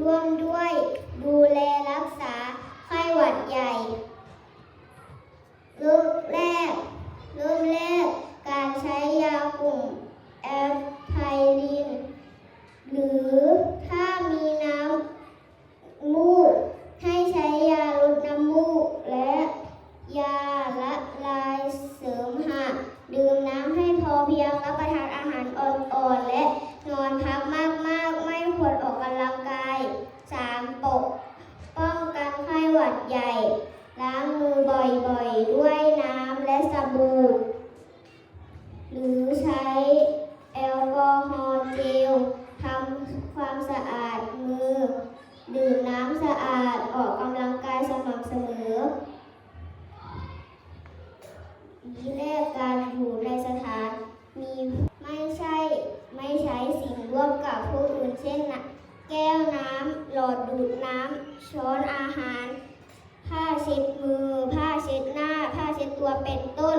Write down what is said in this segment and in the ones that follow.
ร่วมด้วยดูแลรักษาไข้หวัดใหญ่เริ่มแรกเริ่มแรกการใช้ยากลุ่มแอฟไพริน หรือถ้ามีน้ำมูก ให้ใช้ยาลดน้ำมูก และยาละลายเสริมหะดื่มน้ำให้พอเพียงรับประทานอาหารอ่อนๆและ ไข้หวัดใหญ่ ล้างมือบ่อยๆ ด้วยน้ำและสบู่ หรือใช้แอลกอฮอล์เจลทำความสะอาดมือ ดื่มน้ำสะอาดออกกำลังกายสม่ำเสมอยีแรกการอยู่ในสถานมีไม่ใช่ไม่ใช้สิ่งร่วมกับผู้อื่นเช่นนะแก้วน้ำ หลอดดูดน้ำ ช้อนอาหาร เช็ดมือ ผ้าเช็ดหน้า ผ้าเช็ดตัวเป็นต้น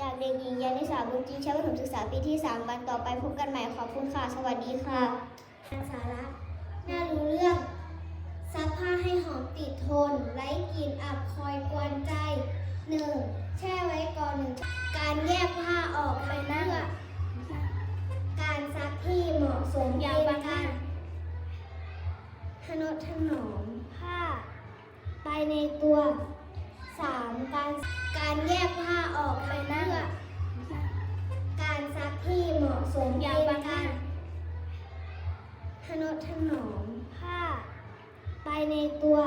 จากเด็กหญิงยานิสาบุญจริงชั้นประถมศึกษาปีที่ 3 วันต่อไปพบกันใหม่ขอบคุณค่ะ สวัสดีค่ะสาระน่ารู้เรื่องซักผ้าให้หอมติดทน ไร้กลิ่นอับคอยกวนใจ 1. แช่ไว้ก่อนหนึ่งการแยกผ้าออกไปเพื่อการซักที่เหมาะสมเป็นการทนุถนอมผ้า ไปในตัว 3. การการแยกผ้าออกไปเพื่อการซักที่เหมาะสมเป็นการทนุถนอมผ้า ไปในตัว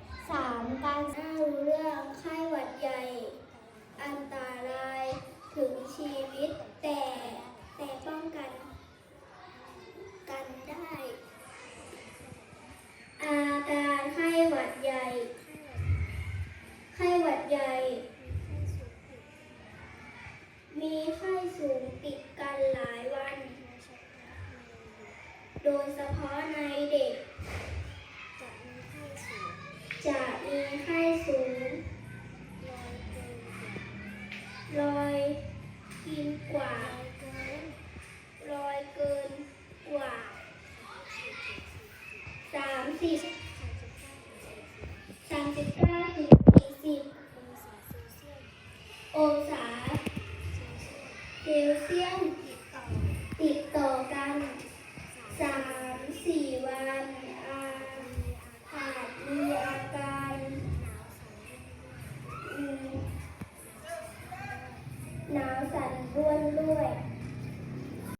3. การทราบเรื่องไข้หวัดใหญ่ อันตรายถึงชีวิตแต่แต่ป้องกัน ใหญ่ มีไข้สูงติดกันหลายวัน โดยเฉพาะในเด็ก จะมีไข้สูงรอยกินกว่ารอยเกิน เซลเซียสติดต่อกันสาม